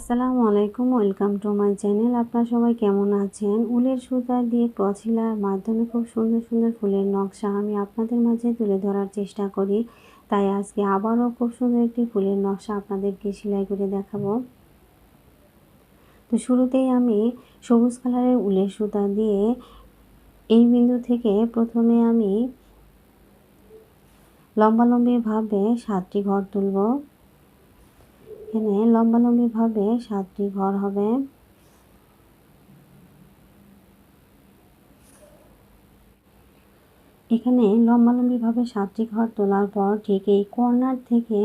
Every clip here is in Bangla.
আসসালামু আলাইকুম, ওয়েলকাম টু মাই চ্যানেল। আপনারা সবাই কেমন আছেন? উলের সুতা দিয়ে ক্রছিলার মাধ্যমে খুব সুন্দর সুন্দর ফুলের নকশা আমি আপনাদের মাঝে তুলে ধরার চেষ্টা করি। তাই আজকে আবারও খুব সুন্দর একটি ফুলের নকশা আপনাদেরকে সেলাই করে দেখাবো। তো শুরুতেই আমি সবুজ কালারের উলের সুতা দিয়ে এই বিন্দু থেকে প্রথমে আমি লম্বালম্বিভাবে সাতটি ঘর তুলব। এখানে লম্বালম্বিভাবে সাতটি ঘর হবে। এখানে লম্বালম্বিভাবে সাতটি ঘর তোলার পর ঠিক এই কর্নার থেকে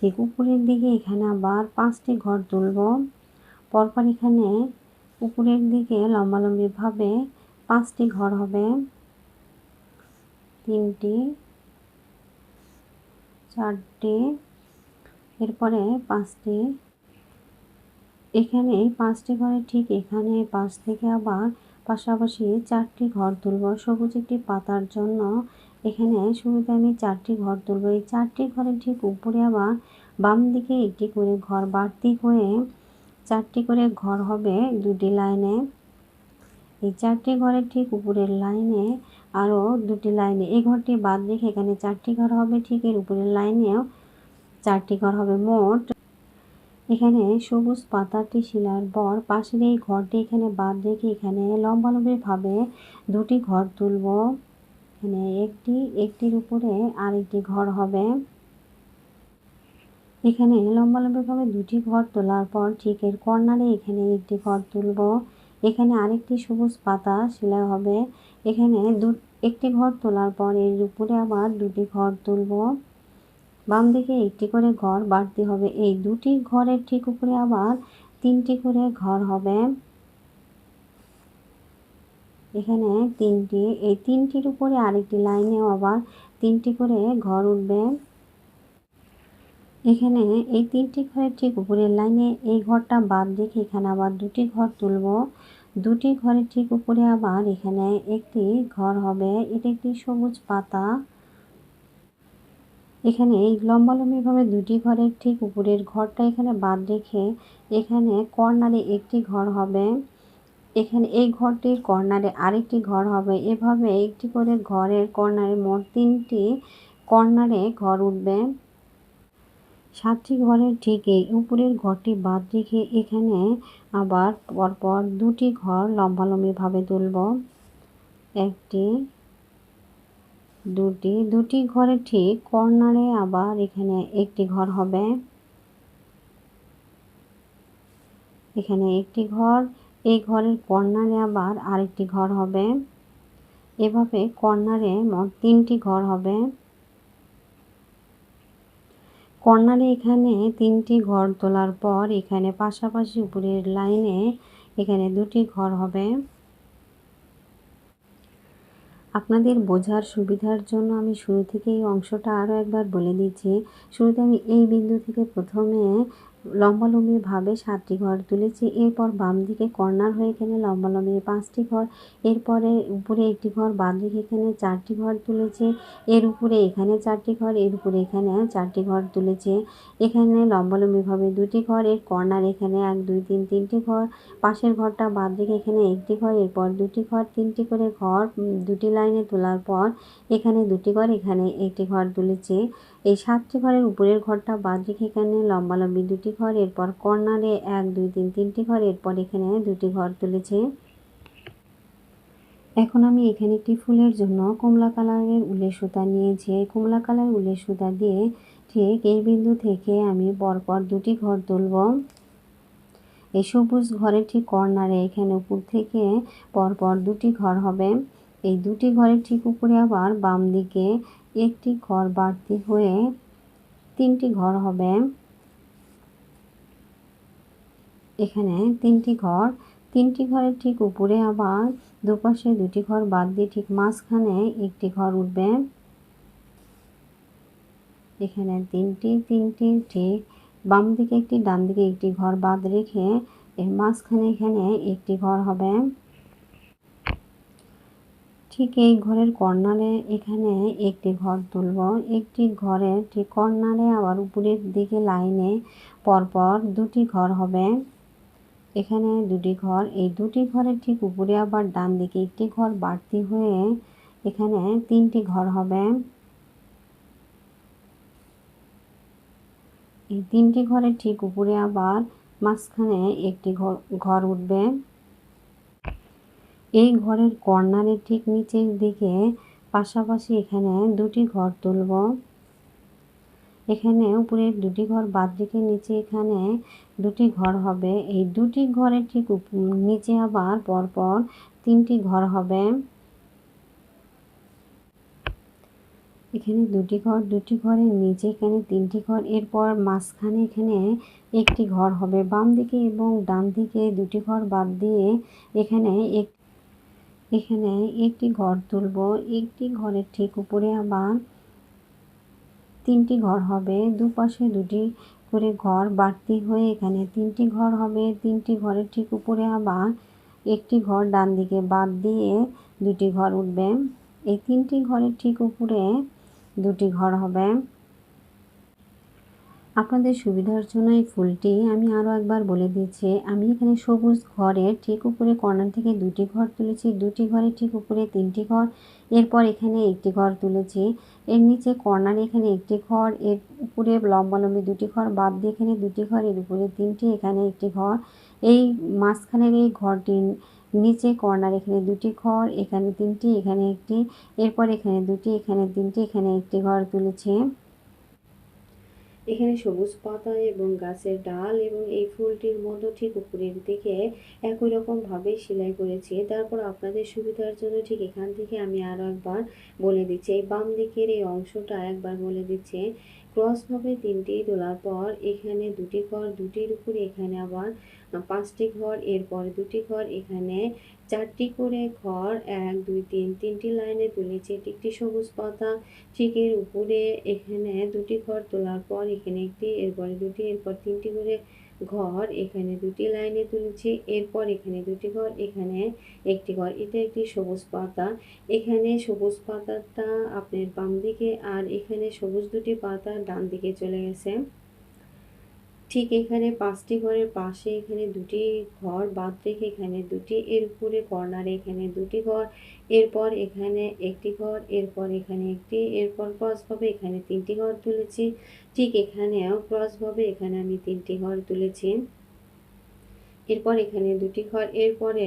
ঠিক উপরের দিকে এখানে আবার পাঁচটি ঘর তুলব। পরপর এখানে উপরের দিকে লম্বালম্বিভাবে পাঁচটি ঘর হবে। তিনটি, চারটি এরপরে পাঁচটি। এখানে পাঁচটি ঘরে ঠিক এখানে পাঁচ থেকে আবার পাশাপাশি চারটি ঘর তুলব। সবুজ একটি পাতার জন্য এখানে শুরুতে আমি চারটি ঘর তুলব। এই চারটি ঘরের ঠিক উপরে আবার বাম দিকে একটি করে ঘর, বাড়তি হয়ে চারটি করে ঘর হবে দুটি লাইনে। এই চারটি ঘরের ঠিক উপরের লাইনে আরও দুটি লাইনে। এই ঘরটি বাদ রেখে এখানে চারটি ঘর হবে ঠিক এর উপরের লাইনেও চারটি ঘর হবে, মোট। এখানে সবুজ পাতাটি শিলার পর পাশের এই ঘরটি এখানে বাদ রেখে এখানে লম্বালম্বিভাবে দুটি ঘর তুলব। এখানে একটি, একটির উপরে আরেকটি ঘর হবে। এখানে লম্বালম্বিভাবে দুটি ঘর তোলার পর ঠিক এর কর্নারে এখানে একটি ঘর তুলব। এখানে আরেকটি সবুজ পাতা সেলাই হবে। এখানে দু, একটি ঘর তোলার পর এর উপরে আবার দুটি ঘর তুলব। বাম দিকে একটি করে ঘর বাড়তি হবে। এই দুটি ঘরের ঠিক উপরে আবার তিনটি করে ঘর হবে। এখানে তিনটি, এই তিনটির উপরে আরেকটি লাইনেও আবার তিনটি করে ঘর উঠবে। এখানে এই তিনটি ঘরের ঠিক উপরের লাইনে এই ঘরটা বাদ রেখে এখানে আবার দুটি ঘর তুলব। দুটি ঘরের ঠিক উপরে আবার এখানে একটি ঘর হবে। এটা একটি সবুজ পাতা। এখানে এই লম্বালম্বিভাবে দুটি ঘরের ঠিক উপরের ঘরটা এখানে বাদ রেখে এখানে কর্নারে একটি ঘর হবে। এখানে এই ঘরটির কর্নারে আরেকটি ঘর হবে। এভাবে একটি করে ঘরের কর্নারে মোট তিনটি কর্নারে ঘর উঠবে। সাতটি ঘরের ঠিক এই উপরের ঘরটি বাদ রেখে এখানে আবার পরপর দুটি ঘর লম্বালম্বিভাবে তুলব। একটি দুটি দুটি ঘরে ঠিক কর্নারে, আবার এখানে একটি ঘর হবে। এখানে একটি ঘর, এই ঘরের কর্নারে আবার আরেকটি ঘর হবে। এভাবে কর্নারে মোট তিনটি ঘর হবে। কর্নারে এখানে তিনটি ঘর তোলার পর এখানে পাশাপাশি উপরের লাইনে এখানে দুটি ঘর হবে। আপনাদের বোঝার সুবিধার জন্য আমি শুরু থেকে এই অংশটা আরও একবার বলে দিচ্ছি। শুরুতে আমি এই বিন্দু থেকে প্রথমে লম্বালম্বিভাবে সাতটি ঘর তুলেছি। এরপর বাম দিকে কর্নার হয়ে এখানে লম্বালম্বি পাঁচটি ঘর। এরপরে উপরে একটি ঘর বাম দিকে এখানে চারটি ঘর তুলেছে। এর উপরে এখানে চারটি ঘর, এর উপরে এখানে চারটি ঘর তুলেছে। এখানে লম্বালম্বিভাবে দুটি ঘর, এর কর্নার এখানে এক, দুই, তিন, তিনটি ঘর। পাশের ঘরটা বাদ দিকে এখানে একটি ঘর, এরপর দুটি ঘর, তিনটি করে ঘর দুটি লাইনে তোলার পর এখানে দুটি ঘর, এখানে একটি ঘর তুলেছে। এই সাতটি ঘরের উপরের ঘরটা বাদ রেখে এখানে লম্বালম্বি দুটি ঘর, এরপর কর্নারে এক, দুই, তিন, তিনটি ঘর, এরপর এখানে দুটি ঘর তুলেছে। এখন আমি এখানে একটি ফুলের জন্য কমলা কালারের উলের সুতা নিয়েছি। কমলা কালার উলের সুতা দিয়ে ঠিক এই বিন্দু থেকে আমি পরপর দুটি ঘর তুলব। এই সবুজ ঘরের ঠিক কর্নারে এখানে উপর থেকে পরপর দুটি ঘর হবে। এই দুটি ঘরের ঠিক উপরে আবার বাম দিকে একটি ঘর বাড়তি হয়ে তিনটি ঘর হবে। এখানে তিনটি ঘর। তিনটি ঘরের ঠিক উপরে আবার দুপাশে দুটি ঘর বাদ দিয়ে ঠিক মাঝখানে একটি ঘর উঠবে। এখানে তিনটি তিনটি, ঠিক বাম দিকে একটি, ডান দিকে একটি ঘর বাদ রেখে এর মাঝখানে এখানে একটি ঘর হবে। ঠিক এই ঘরের কর্নারে এখানে একটি ঘর তুলব। একটি ঘরের ঠিক কর্নারে আবার উপরের দিকে লাইনে পরপর দুটি ঘর হবে। এখানে দুটি ঘর। এই দুটি ঘরের ঠিক উপরে আবার ডান দিকে একটি ঘর বাড়তি হয়ে এখানে তিনটি ঘর হবে। এই তিনটি ঘরের ঠিক উপরে আবার মাঝখানে একটি ঘর ঘর উঠবে। এই ঘরের কর্নারের ঠিক নিচের দিকে পাশাপাশি এখানে দুটি ঘর তুলব। এখানে উপরে দুটি ঘর বাদ দিকে নিচে এখানে দুটি ঘর হবে। এই দুটি ঘরের ঠিক নিচে আবার পরপর তিনটি ঘর হবে। এখানে দুটি ঘর, দুটি ঘরের নিচে এখানে তিনটি ঘর। এরপর মাঝখানে এখানে একটি ঘর হবে। বাম দিকে এবং ডান দিকে দুটি ঘর বাদ দিয়ে এখানে এক এখানে একটি ঘর তুলব। একটি ঘরের ঠিক উপরে আবার তিনটি ঘর হবে, দুপাশে দুটি করে ঘর বাড়তি হয়ে এখানে তিনটি ঘর হবে। তিনটি ঘরের ঠিক উপরে আবার একটি ঘর ডান দিকে বাদ দিয়ে দুটি ঘর উঠবে। এই তিনটি ঘরের ঠিক উপরে দুটি ঘর হবে। আপনাদের সুবিধার জন্য এই ফুলটি আমি আরও একবার বলে দিয়েছি আমি এখানে সবুজ ঘরের ঠিক উপরে কর্নার থেকে দুটি ঘর তুলেছি। দুটি ঘরের ঠিক উপরে তিনটি ঘর, এরপর এখানে একটি ঘর তুলেছি। এর নিচে কর্নারে এখানে একটি ঘর, এর উপরে লম্বালম্বি দুটি ঘর, বাদ দিয়ে এখানে দুটি ঘর, এর উপরে তিনটি, এখানে একটি ঘর। এই মাঝখানের এই ঘরটি নিচে কর্নার এখানে দুটি ঘর, এখানে তিনটি, এখানে একটি, এরপর এখানে দুটি, এখানে তিনটি, এখানে একটি ঘর তুলেছি। এখানে সবুজ পাতা এবং গাছের ডাল এবং এই ফুলটির মতো ঠিক উপরের দিকে একই রকমভাবে সেলাই করেছি। তারপর আপনাদের সুবিধার জন্য ঠিক এখান থেকে আমি আরও একবার বলে দিচ্ছি। এই বাম দিকের এই অংশটা একবার বলে দিচ্ছি। ক্রসভাবে তিনটি তোলার পর এখানে দুটি ঘর, দুটির উপরে এখানে আবার পাঁচটি ঘর, এরপর দুটি ঘর, এখানে চারটি করে ঘর, এক, দুই, তিন, তিনটি লাইনে তুলেছি, এটি একটি সবুজ পাতা, ঠিক এর উপরে এখানে দুটি ঘর তোলার পর এখানে একটি, এরপরে দুটি, এরপর তিনটি করে ঘর, এখানে দুটি লাইনে তুলেছি, এরপর এখানে দুটি ঘর, এখানে একটি ঘর, এটা একটি সবুজ পাতা। এখানে সবুজ পাতাটা আপনার বাম দিকে আর এখানে সবুজ দুটি পাতা ডান দিকে চলে গেছে। ঠিক এখানে পাঁচটি ঘরের পাশে এখানে দুটি ঘর বাদ রেখে এখানে দুটি, এর উপরে কর্নারে এখানে দুটি ঘর, এরপর এখানে একটি ঘর, এরপর এখানে একটি, এরপর ক্রসভাবে এখানে তিনটি ঘর তুলেছি। ঠিক এখানেও ক্রসভাবে এখানে আমি তিনটি ঘর তুলেছি। এরপর এখানে দুটি ঘর, এরপরে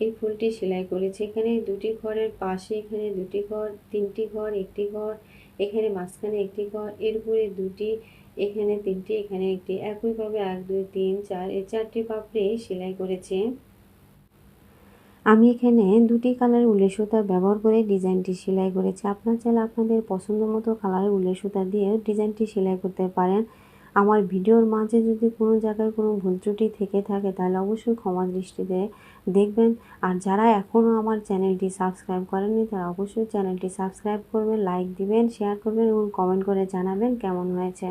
এই ফুলটি সেলাই করেছি। এখানে দুটি ঘরের পাশে এখানে দুটি ঘর, তিনটি ঘর, একটি ঘর এখানে মাঝখানে একটি ঘর এরপরে দুটি, এখানে তিনটি, এখানে একটি। একইভাবে এক, দুই, তিন, চার এই চারটি পাপড়ি সেলাই করেছি। আমি এখানে দুটি কালার উলের সুতা ব্যবহার করে ডিজাইনটি সেলাই করেছি। আপনার চাইলে আপনাদের পছন্দ মতো কালারের উলের সুতা দিয়ে ডিজাইনটি সেলাই করতে পারেন। আমার ভিডিওর মাঝে যদি কোনো জায়গায় কোনো ভুল ত্রুটি থেকে থাকে, তাহলে অবশ্যই ক্ষমা দৃষ্টিতে দেখবেন। আর যারা এখনও আমার চ্যানেলটি সাবস্ক্রাইব করেননি, তারা অবশ্যই চ্যানেলটি সাবস্ক্রাইব করবেন, লাইক দিবেন, শেয়ার করবেন এবং কমেন্ট করে জানাবেন কেমন হয়েছে।